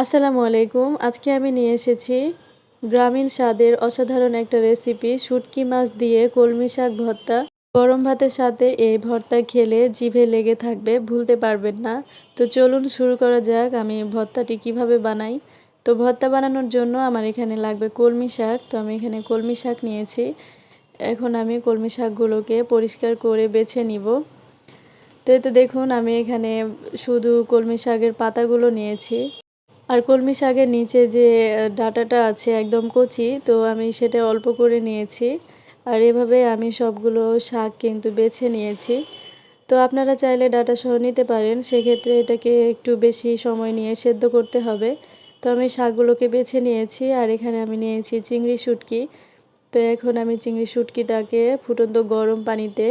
আসসালামু আলাইকুম। আজকে আমি নিয়ে এসেছি গ্রামীণ স্বাদের অসাধারণ একটা রেসিপি, শুটকি মাছ দিয়ে কলমি শাক ভর্তা। গরম ভাতের সাথে এই ভর্তা খেলে জিভে লেগে থাকবে, ভুলতে পারবেন না। তো চলুন শুরু করা যাক, আমি ভর্তাটি কীভাবে বানাই। তো ভর্তা বানানোর জন্য আমার এখানে লাগবে কলমি শাক, তো আমি এখানে কলমি শাক নিয়েছি। এখন আমি কলমি শাকগুলোকে পরিষ্কার করে বেছে নিব। তো তো দেখুন, আমি এখানে শুধু কলমি শাকের পাতাগুলো নিয়েছি। আর কলমি শাকের নিচে যে ডাটাটা আছে একদম কচি, তো আমি সেটা অল্প করে নিয়েছি। আর এভাবে আমি সবগুলো শাক কিন্তু বেছে নিয়েছি। তো আপনারা চাইলে ডাটা সহ নিতে পারেন, সেক্ষেত্রে এটাকে একটু বেশি সময় নিয়ে সেদ্ধ করতে হবে। তো আমি শাকগুলোকে বেছে নিয়েছি, আর এখানে আমি নিয়েছি চিংড়ি শুটকি। তো এখন আমি চিংড়ি শুটকিটাকে ফুটন্ত গরম পানিতে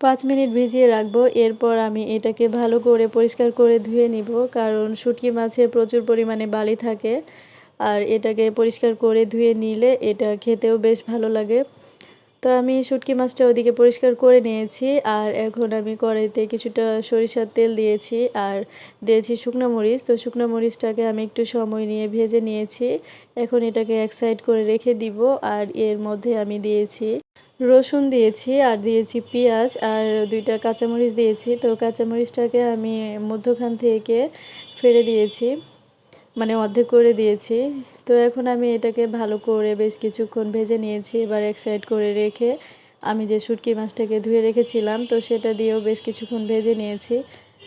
পাঁচ মিনিট ভিজিয়ে রাখব, এরপর আমি এটাকে ভালো করে পরিষ্কার করে ধুয়ে নিব, কারণ শুটকি মাছে প্রচুর পরিমাণে বালি থাকে। আর এটাকে পরিষ্কার করে ধুয়ে নিলে এটা খেতেও বেশ ভালো লাগে। তো আমি শুটকি মাছটা ওদিকে পরিষ্কার করে নিয়েছি আর এখন আমি কড়াইতে কিছুটা সরিষার তেল দিয়েছি আর দিয়েছি শুকনো মরিচ। তো শুকনো মরিচটাকে আমি একটু সময় নিয়ে ভেজে নিয়েছি। এখন এটাকে এক সাইড করে রেখে দিব আর এর মধ্যে আমি দিয়েছি রসুন দিয়েছি আর দিয়েছি পেঁয়াজ আর দুইটা কাঁচামরিচ দিয়েছি। তো কাঁচামরিচটাকে আমি মধ্যখান থেকে ফেলে দিয়েছি। মানে অর্ধেক করে দিয়েছি। তো এখন আমি এটাকে ভালো করে বেশ কিছুক্ষণ ভেজে নিয়েছি, এবার এক সাইড করে রেখে আমি যে শুটকি মাছটাকে ধুয়ে রেখেছিলাম, তো সেটা দিয়েও বেশ কিছুক্ষণ ভেজে নিয়েছি।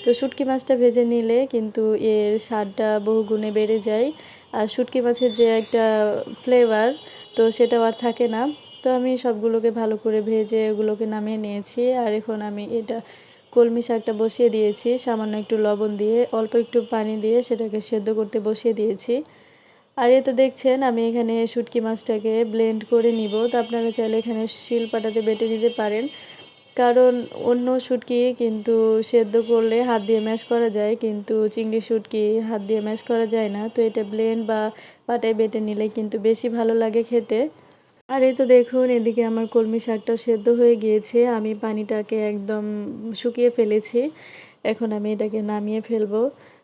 তো শুটকি মাছটা ভেজে নিলে কিন্তু এর স্বাদটা বহুগুণে বেড়ে যায়। আর শুটকি মাছের যে একটা ফ্লেভার তো সেটাও আর থাকে না। তো আমি সবগুলোকে ভালো করে ভেজে এগুলোকে নামিয়ে নিয়েছি, আর এখন আমি এটা কলমি শাকটা বসিয়ে দিয়েছি। সামান্য একটু লবণ দিয়ে, অল্প একটু পানি দিয়ে সেটাকে সেদ্ধ করতে বসিয়ে দিয়েছি। আর এ তো দেখছেন, আমি এখানে শুটকি মাছটাকে ব্লেন্ড করে নিব। তো আপনারা চাইলে এখানে শিল পাটাতে বেটে নিতে পারেন। কারণ অন্য শুটকি কিন্তু সেদ্ধ করলে হাত দিয়ে ম্যাশ করা যায়, কিন্তু চিংড়ি শুটকি হাত দিয়ে ম্যাশ করা যায় না। তো এটা ব্লেন্ড বা পাটায় বেটে নিলে কিন্তু বেশি ভালো লাগে খেতে। আর এই তো দেখুন, এদিকে আমার কলমি শাকটাও সেদ্ধ হয়ে গিয়েছে। আমি পানিটাকে একদম শুকিয়ে ফেলেছি। এখন আমি এটাকে নামিয়ে ফেলব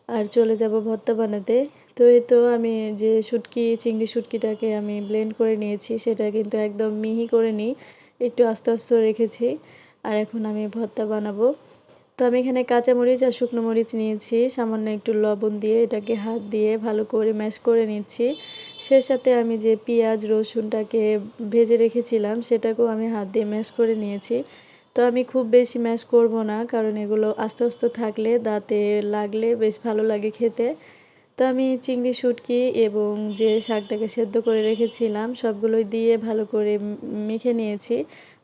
আর চলে যাব ভর্তা বানাতে। তো এই তো আমি যে শুটকি, চিংড়ি শুটকিটাকে আমি ব্লেন্ড করে নিয়েছি, সেটা কিন্তু একদম মিহি করে নিই। একটু আস্তে আস্তে রেখেছি। আর এখন আমি ভর্তা বানাবো। তো আমি এখানে কাঁচামরিচ আর শুকনো মরিচ নিয়েছি। সামান্য একটু লবণ দিয়ে এটাকে হাত দিয়ে ভালো করে ম্যাশ করে নিচ্ছি। সে সাথে আমি যে পেঁয়াজ, রসুনটাকে ভেজে রেখেছিলাম, সেটাকেও আমি হাত দিয়ে ম্যাশ করে নিয়েছি। তো আমি খুব বেশি ম্যাশ করব না, কারণ এগুলো আস্তে আস্তে থাকলে দাঁতে লাগলে বেশ ভালো লাগে খেতে। তো আমি চিংড়ি, শুটকি এবং যে শাকটাকে সেদ্ধ করে রেখেছিলাম সবগুলোই দিয়ে ভালো করে মেখে নিয়েছি।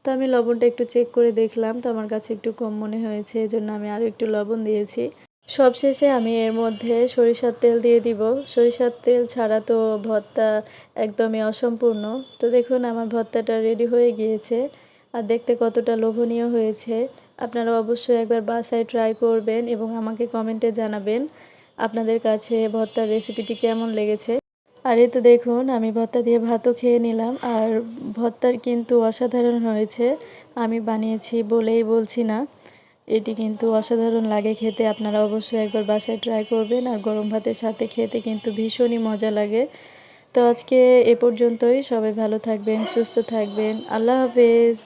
তো আমি লবণটা একটু চেক করে দেখলাম। তো আমার কাছে একটু কম মনে হয়েছে, এজন্য আমি আরও একটু লবণ দিয়েছি। সবশেষে আমি এর মধ্যে সরিষার তেল দিয়ে দিব। সরিষার তেল ছাড়া তো ভর্তা একদমই অসম্পূর্ণ। তো দেখুন, আমার ভর্তাটা রেডি হয়ে গিয়েছে। আর দেখতে কতটা লোভনীয় হয়েছে। আপনারা অবশ্যই একবার বাসায় ট্রাই করবেন এবং আমাকে কমেন্টে জানাবেন। আপনাদের কাছে ভর্তার রেসিপিটি কেমন লেগেছে? আর এই তো দেখুন, আমি ভর্তা দিয়ে ভাতও খেয়ে নিলাম, আর ভর্তার কিন্তু অসাধারণ হয়েছে। আমি বানিয়েছি বলেই বলছি না, এটি কিন্তু অসাধারণ লাগে খেতে, আপনারা অবশ্যই একবার বাসায় ট্রাই করবেন, আর গরম ভাতের সাথে খেতে কিন্তু ভীষণই মজা লাগে। তো আজকে এ পর্যন্তই, সবাই ভালো থাকবেন, সুস্থ থাকবেন, আল্লাহ হাফেজ।